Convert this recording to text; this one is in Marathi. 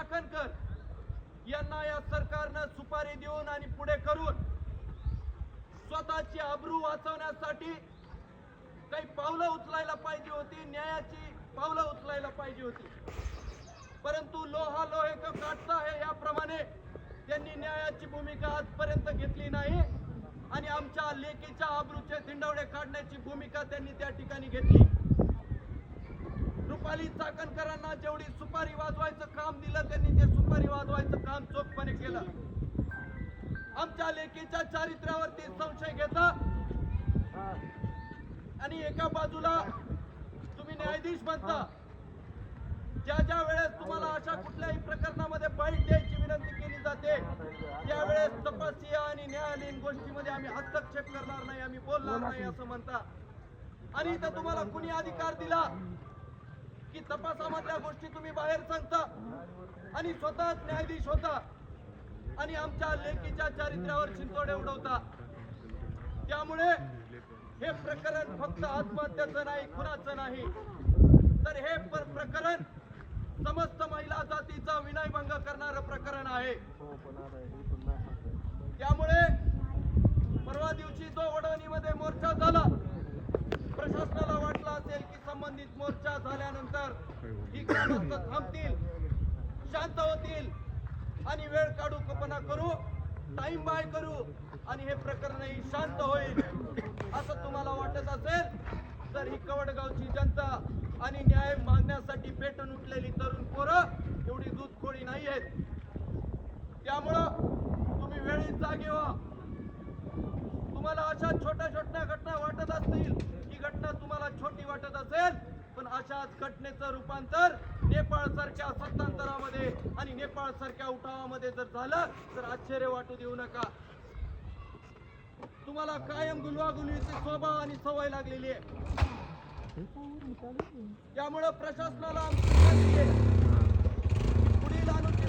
चाकणकर यांना या सरकारनं सुपारी देऊन आणि पुढे करून स्वतःची अब्रू वाचवण्यासाठी काही पावलं उचलायला पाहिजे होती न्यायाची पावलं उचलायला पाहिजे होती. परंतु लोहा लोहे का काटता आहे याप्रमाणे त्यांनी न्यायाची भूमिका आजपर्यंत घेतली नाही आणि आमच्या लेकीच्या आबरूचे धिंडवडे काढण्याची भूमिका त्यांनी त्या ठिकाणी घेतली. रुपाली चाकणकरांना जेवढी सुपारी वाजवायचं काम दिलं लेकीच्या चारित्र्यावरती संशय घेता. आणि एका बाजूला तुम्ही न्यायाधीश बनता. ज्या ज्या वेळेस तुम्हाला अशा कुठल्याही प्रकरणामध्ये बाईट द्यायची विनंती केली जाते त्यावेळेस तपासी आणि न्यायालयीन गोष्टीमध्ये आम्ही हस्तक्षेप करणार नाही आम्ही बोलणार नाही असं म्हणता. आणि इथं तुम्हाला कुणी अधिकार दिला की तपासामधल्या गोष्टी तुम्ही बाहेर सांगता आणि स्वतःच न्यायाधीश होता? आणि आमच्या लेकीच्या चारित्र्यावर चिंतोडे उडवता त्यामुळे हे प्रकरण फक्त आत्महत्याचं नाही खुनाचं नाही. तर हे प्रकरण समस्त महिला जातीचा विनयभंग करणारं प्रकरण आहे. त्यामुळे परवा दिवशी जो वडवणीमध्ये मोर्चा झाला प्रशासनाला वाटला असेल की संबंधित मोर्चा झाल्यानंतर ही ग्रामस्थ थांबतील शांत होतील आणि वेळ काढूकपणा करू टाइम बाय करू आणि हे प्रकरणही शांत होईल असं तुम्हाला वाटत असेल तर ही कवडगावची जनता आणि न्याय मागण्यासाठी पेटून उठलेली तरुण पोरं एवढी दूधखोडी नाही आहेत. त्यामुळं तुम्ही वेळीच जागे व्हा. तुम्हाला अशा छोट्या छोट्या घटना वाटत असतील ही घटना तुम्हाला छोटी वाटत असेल अशाच घटनेचं रूपांतर नेपाळ सारख्या सत्तांतरामध्ये आणि नेपाळ सारख्या उठावामध्ये जर झालं तर आश्चर्य वाटू देऊ नका. तुम्हाला कायम गुलवागुलीचे स्वभाव आणि सवय लागलेली आहे. त्यामुळं प्रशासनाला पुढील विनंती